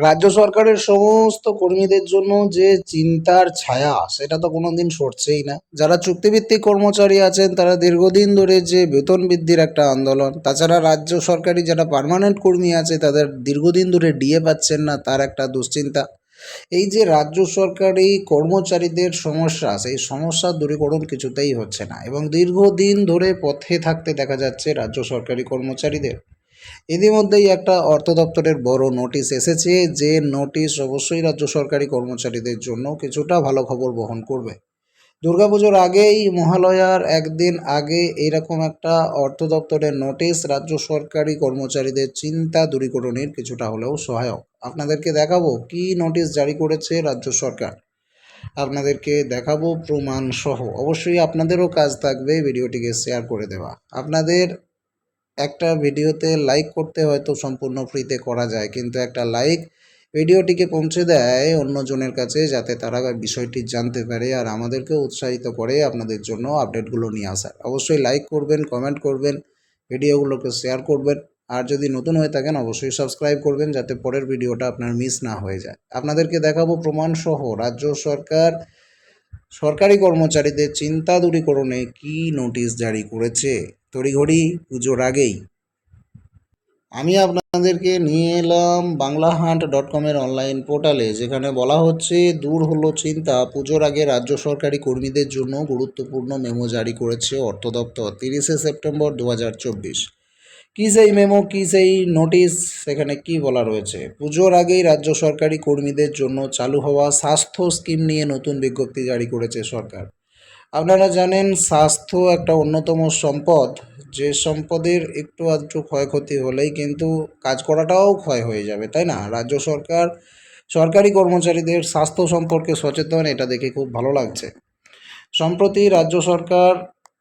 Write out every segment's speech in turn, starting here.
রাজ্য সরকারের সমস্ত কর্মীদের জন্য যে চিন্তার ছায়া, সেটা তো কোনোদিন সরছেই না। যারা চুক্তিভিত্তিক কর্মচারী আছেন, তারা দীর্ঘদিন ধরে যে বেতন বৃদ্ধির একটা আন্দোলন, তাছাড়া রাজ্য সরকারি যারা পার্মানেন্ট কর্মী আছে, তাদের দীর্ঘদিন ধরে ডিএ পাচ্ছেন না, তার একটা দুশ্চিন্তা। এই যে রাজ্য সরকারি কর্মচারীদের সমস্যা, সেই সমস্যা দূরীকরণ কিছুতেই হচ্ছে না এবং দীর্ঘদিন ধরে পথে থাকতে দেখা যাচ্ছে রাজ্য সরকারি কর্মচারীদের। ইতিমধ্যেই একটা অর্থ দপ্তরের বড় নোটিশ এসেছে যে নোটিশ অবশ্যই রাজ্য সরকারি কর্মচারীদের জন্য কিছুটা ভালো খবর বহন করবে। দুর্গাপুজোর আগেই মহালয়ার একদিন আগে এইরকম একটা অর্থ দপ্তরের নোটিশ রাজ্য সরকারি কর্মচারীদের চিন্তা দূরীকরণের কিছুটা হলেও সহায়ক। আপনাদেরকে দেখাবো কি নোটিশ জারি করেছে রাজ্য সরকার। আপনাদেরকে দেখাবো প্রমাণ সহ। অবশ্যই আপনাদেরও কাজ থাকবে ভিডিওটিকে শেয়ার করে দেওয়া। আপনাদের একটা ভিডিওতে লাইক করতে হয়তো সম্পূর্ণ ফ্রিতে করা যায়, কিন্তু একটা লাইক ভিডিওটিকে পৌঁছে দেয় অন্যজনের কাছে যাতে তারা বিষয়টি জানতে পারে আর আমাদেরকে উৎসাহিত করে আপনাদের জন্য আপডেটগুলো নিয়ে আসার। অবশ্যই লাইক করবেন কমেন্ট করবেন, ভিডিওগুলোকে শেয়ার করবেন, আর যদি নতুন হয়ে থাকেন অবশ্যই সাবস্ক্রাইব করবেন যাতে পরের ভিডিওটা আপনার মিস না হয়ে যায়। আপনাদেরকে দেখাবো প্রমাণসহ রাজ্য সরকার সরকারি কর্মচারীদের চিন্তা দূরীকরণে কি নোটিশ জারি করেছে? তড়িঘড়ি পুজোর আগেই। আমি আপনাদেরকে নিয়ে এলাম বাংলাহান্ট ডট কমের অনলাইন পোর্টালে যেখানে বলা হচ্ছে, দূর হলো চিন্তা। পুজোর আগে রাজ্য সরকারি কর্মীদের জন্য গুরুত্বপূর্ণ মেমো জারি করেছে অর্থ দপ্তর, তিরিশে সেপ্টেম্বর দু হাজার চব্বিশ। কী সেই মেমো, কী সেই নোটিশ, সেখানে কি বলা রয়েছে? পুজোর আগেই রাজ্য সরকারি কর্মীদের জন্য চালু হওয়া স্বাস্থ্য স্কিম নিয়ে নতুন বিজ্ঞপ্তি জারি করেছে সরকার। আপনারা জানেন, স্বাস্থ্য একটা অন্যতম সম্পদ। যে সম্পদের একটু আধটু ক্ষয়ক্ষতি হলেই কিন্তু কাজ করাটাও ক্ষয় হয়ে যাবে, তাই না? রাজ্য সরকার, সরকারি কর্মচারীদের স্বাস্থ্য সম্পর্কে সচেতন, এটা দেখে খুব ভালো লাগছে। সম্প্রতি রাজ্য সরকার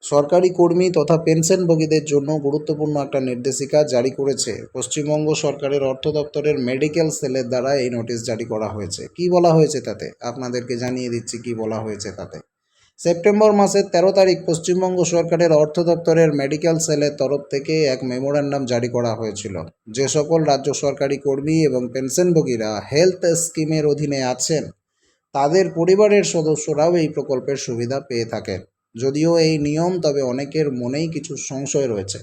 সরকারি কর্মী তথা পেনশনভোগীদের জন্য গুরুত্বপূর্ণ একটা নির্দেশিকা জারি করেছে। পশ্চিমবঙ্গ সরকারের অর্থ দপ্তরের মেডিকেল সেলের দ্বারা এই নোটিশ জারি করা হয়েছে। কি বলা হয়েছে তাতে? আপনাদেরকে জানিয়ে দিচ্ছি কি বলা হয়েছে তাতে। সেপ্টেম্বর মাসের তেরো তারিখ পশ্চিমবঙ্গ সরকারের অর্থ দপ্তরের মেডিকেল সেলের তরফ থেকে এক মেমোরান্ডাম জারি করা হয়েছিল। যে সকল রাজ্য সরকারি কর্মী এবং পেনশনভোগীরা হেলথ স্কিমের অধীনে আছেন, তাদের পরিবারের সদস্যরাও এই প্রকল্পের সুবিধা পেয়ে থাকেন। যদিও এই নিয়ম, তবে অনেকের মনেই কিছু সংশয় রয়েছে।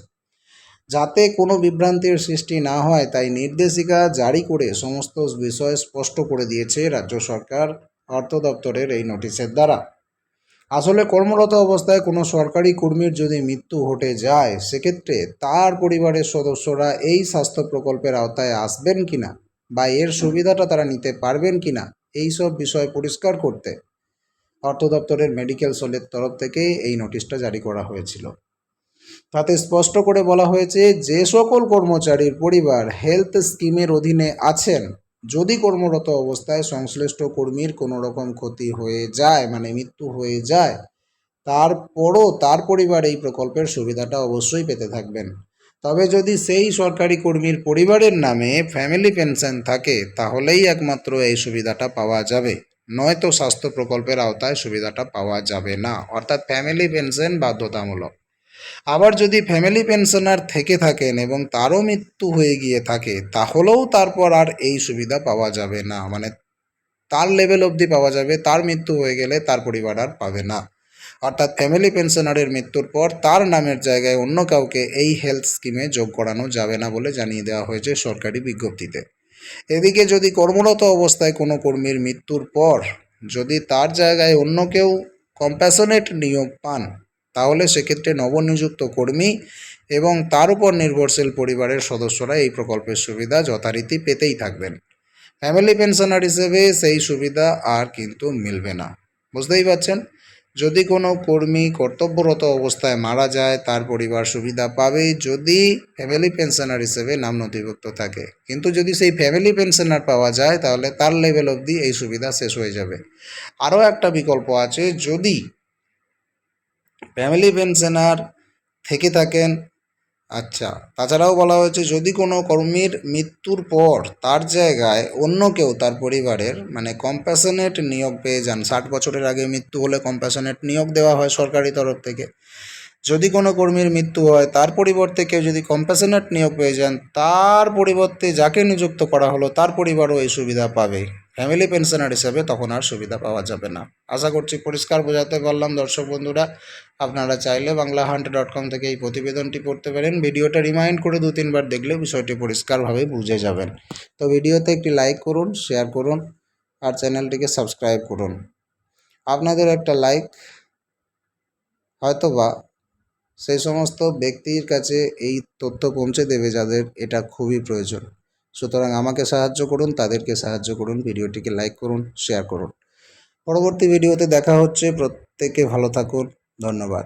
যাতে কোনো বিভ্রান্তির সৃষ্টি না হয়, তাই নির্দেশিকা জারি করে সমস্ত বিষয় স্পষ্ট করে দিয়েছে রাজ্য সরকার, অর্থ দপ্তরের এই নোটিশের দ্বারা। আসলে কর্মরত অবস্থায় কোনো সরকারি কর্মীর যদি মৃত্যু ঘটে যায়, সেক্ষেত্রে তার পরিবারের সদস্যরা এই স্বাস্থ্য প্রকল্পের আওতায় আসবেন কিনা, বা এর সুবিধাটা তারা নিতে পারবেন কিনা এই সব বিষয় পরিষ্কার করতে অর্থ দপ্তরের মেডিকেল সেলের তরফ থেকে এই নোটিশটা জারি করা হয়েছিল। তাতে স্পষ্ট করে বলা হয়েছে, যে সকল কর্মচারীর পরিবার হেলথ স্কিমের অধীনে আছেন, যদি কর্মরত অবস্থায় সংশ্লিষ্ট কর্মীর কোনো রকম ক্ষতি হয়ে যায় মানে মৃত্যু হয়ে যায়, তারপরও তার পরিবার এই প্রকল্পের সুবিধাটা অবশ্যই পেতে থাকবেন। তবে যদি সেই সরকারি কর্মীর পরিবারের নামে ফ্যামিলি পেনশন থাকে, তাহলেই একমাত্র এই সুবিধাটা পাওয়া যাবে। নয়তো স্বাস্থ্য প্রকল্পের আওতায় সুবিধাটা পাওয়া যাবে না। অর্থাৎ ফ্যামিলি পেনশন বাধ্যতামূলক। আবার যদি ফ্যামিলি পেনশনার থেকে থাকেন এবং তারও মৃত্যু হয়ে গিয়ে থাকে, তাহলেও তারপর আর এই সুবিধা পাওয়া যাবে না। মানে তার লেভেল অবধি পাওয়া যাবে, তার মৃত্যু হয়ে গেলে তার পরিবার আর পাবে না। অর্থাৎ ফ্যামিলি পেনশনারের মৃত্যুর পর তার নামের জায়গায় অন্য কাউকে এই হেলথ স্কিমে যোগ করানো যাবে না বলে জানিয়ে দেওয়া হয়েছে সরকারি বিজ্ঞপ্তিতে। এদিকে যদি কর্মরত অবস্থায় কোনো কর্মীর মৃত্যুর পর যদি তার জায়গায় অন্য কেউ কম্প্যাশনেট নিয়োগ পান, তাহলে সেক্ষেত্রে নবনিযুক্ত কর্মী এবং তার উপর নির্ভরশীল পরিবারের সদস্যরা এই প্রকল্পের সুবিধা যথারীতি পেতেই থাকবেন। ফ্যামিলি পেনশনার হিসেবে সেই সুবিধা আর কিন্তু মিলবে না। বুঝতেই পারছেন? যদি কোনো কর্মী কর্তব্যরত অবস্থায় মারা যায়, তার পরিবার সুবিধা পাবে যদি ফ্যামিলি পেনশনার হিসেবে নাম নথিভুক্ত থাকে। কিন্তু যদি সেই ফ্যামিলি পেনশনার পাওয়া যায়, তাহলে তার লেভেল অবধি এই সুবিধা শেষ হয়ে যাবে। আরও একটা বিকল্প আছে, যদি ফ্যামিলি পেনশনার থেকে থাকেন আচ্ছা তাছাড়াও বলা হয়েছে, যদি কোনো কর্মীর মৃত্যুর পর তার জায়গায় অন্য কেউ তার পরিবারের মানে কম্প্যাশনেট নিয়োগ পেয়ে যান, ষাট বছরের আগে মৃত্যু হলে কম্প্যাশনেট নিয়োগ দেওয়া হয় সরকারি তরফ থেকে, যদি কোনো কর্মীর মৃত্যু হয়, তার পরিবর্তে কেউ যদি কম্প্যাশনেট নিয়োগ পেয়ে যান, তার পরিবর্তে যাকে নিযুক্ত করা হলো, তার পরিবারও এই সুবিধা পাবে। ফ্যামিলি পেনশনার হিসেবে তখন আর সুবিধা পাওয়া যাবে না। আশা করছি পরিষ্কার বোঝাতে পারলাম। দর্শক বন্ধুরা, আপনারা চাইলে বাংলা হান্ট ডট কম থেকে এই প্রতিবেদনটি পড়তে পারেন। ভিডিওটা রিমাইন্ড করে দু তিনবার দেখলে বিষয়টি পরিষ্কারভাবে বুঝে যাবেন। তো ভিডিওতে একটি লাইক করুন শেয়ার করুন আর চ্যানেলটিকে সাবস্ক্রাইব করুন। আপনাদের একটা লাইক হয়তো বা সেই সমস্ত ব্যক্তির কাছে এই তথ্য পৌঁছে দেবে যাদের এটা খুবই প্রয়োজন। সুতরাং আমাকে সাহায্য করুন, তাদেরকে সাহায্য করুন, ভিডিওটিকে লাইক করুন, শেয়ার করুন। পরবর্তী ভিডিওতে দেখা হচ্ছে, প্রত্যেকে ভালো থাকুন, ধন্যবাদ।